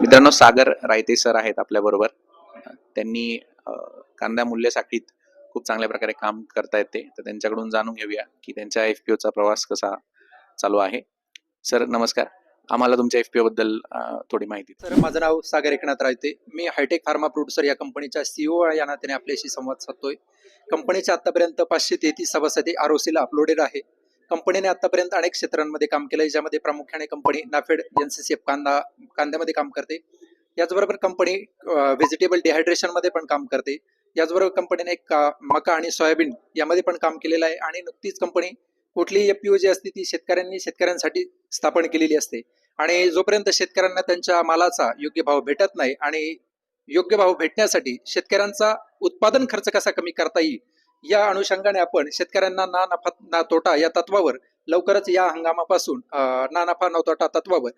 मित्रांनो सागर रायते सर आहेत आपल्या बरोबर. त्यांनी कांदा मूल्य साखळीत खूप चांगल्या प्रकारे काम करता येते. तर त्यांच्याकडून जाणून घेऊया की त्यांच्या एफ पी ओचा प्रवास कसा चालू आहे. सर नमस्कार. आम्हाला तुमच्या एफ FPO बद्दल थोडी माहिती सर तर माझं नाव सागर एकनाथ रायते. मी हायटेक फार्मा प्रोड्युसर या कंपनीच्या सीओ या नात्याने आपल्याशी संवाद साधतोय. कंपनीच्या आतापर्यंत पाचशे तेहतीस सभासदी आर ओ सीला अपलोडेड आहे कंपनीने आतापर्यंत अनेक क्षेत्रांमध्ये काम केलं ज्यामध्ये प्रामुख्याने कंपनी नाफेड एन कांदा कांद्यामध्ये काम करते. याचबरोबर कंपनी व्हेजिटेबल डिहायड्रेशनमध्ये पण काम करते. याचबरोबर कंपनीने एक मका आणि सोयाबीन यामध्ये पण काम केलेलं आहे आणि नुकतीच कंपनी कुठलीही एफपीओ पी जी असते ती शेतकऱ्यांनी शेतकऱ्यांसाठी स्थापन केलेली असते. आणि जोपर्यंत शेतकऱ्यांना त्यांच्या मालाचा योग्य भाव भेटत नाही आणि योग्य भाव भेटण्यासाठी शेतकऱ्यांचा उत्पादन खर्च कसा कमी करता येईल या अनुषंगाने आपण शेतकऱ्यांना ना नफा ना तोटा या तत्वावर लवकरच या हंगामापासून ना नफा न तोटा तत्वावर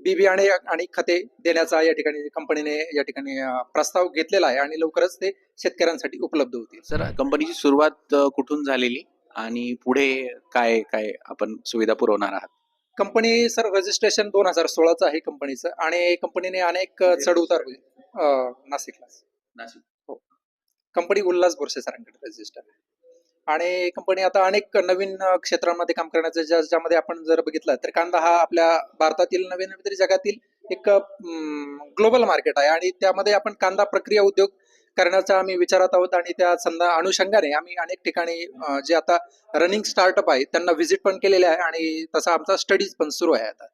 बी बियाणे आणि खते देण्याचा या ठिकाणी कंपनीने या ठिकाणी प्रस्ताव घेतलेला आहे आणि लवकरच ते शेतकऱ्यांसाठी उपलब्ध होतील. सर कंपनीची सुरुवात कुठून झालेली आणि पुढे काय काय आपण सुविधा पुरवणार आहात? कंपनी सर रजिस्ट्रेशन दोन हजार सोळाचं आहे कंपनीचं आणि कंपनीने अनेक चढ उतार नाशिकला नाशिक. कंपनी उल्हास बोरसे सरांकडे रजिस्टर आहे. आणि कंपनी आता अनेक नवीन क्षेत्रांमध्ये काम करण्याचं ज्या ज्यामध्ये आपण जर बघितलं तर कांदा हा आपल्या भारतातील नवीन तरी जगातील एक ग्लोबल मार्केट आहे. आणि त्यामध्ये आपण कांदा प्रक्रिया उद्योग करण्याचा आम्ही विचारात आहोत आणि त्या संदा अनुषंगाने आम्ही अनेक ठिकाणी जे आता रनिंग स्टार्टअप आहे त्यांना व्हिजिट पण केलेले आहे आणि तसा आमचा स्टडीज पण सुरू आहे आता.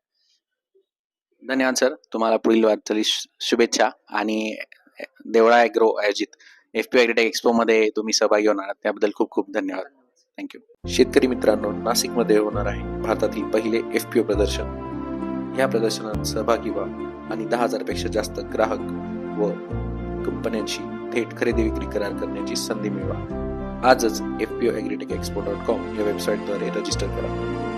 धन्यवाद सर तुम्हाला पुढील वाटचाली शुभेच्छा आणि देवळा ॲग्रो आयोजित. एफ पी ॲग्रीटेक एक्सपोमध्ये तुम्ही सहभागी होणार आहात. त्याबद्दल खूप खूप धन्यवाद. थँक्यू शेतकरी मित्रांनो नाशिकमध्ये होणार आहे भारतातील पहिले एफ पी ओ प्रदर्शन. या प्रदर्शनात सहभागी व्हा आणि दहा हजारपेक्षा जास्त ग्राहक व कंपन्यांशी थेट खरेदी विक्री करार करण्याची संधी मिळवा. आजच F P O agritech expo dot com या वेबसाईटद्वारे रजिस्टर करा.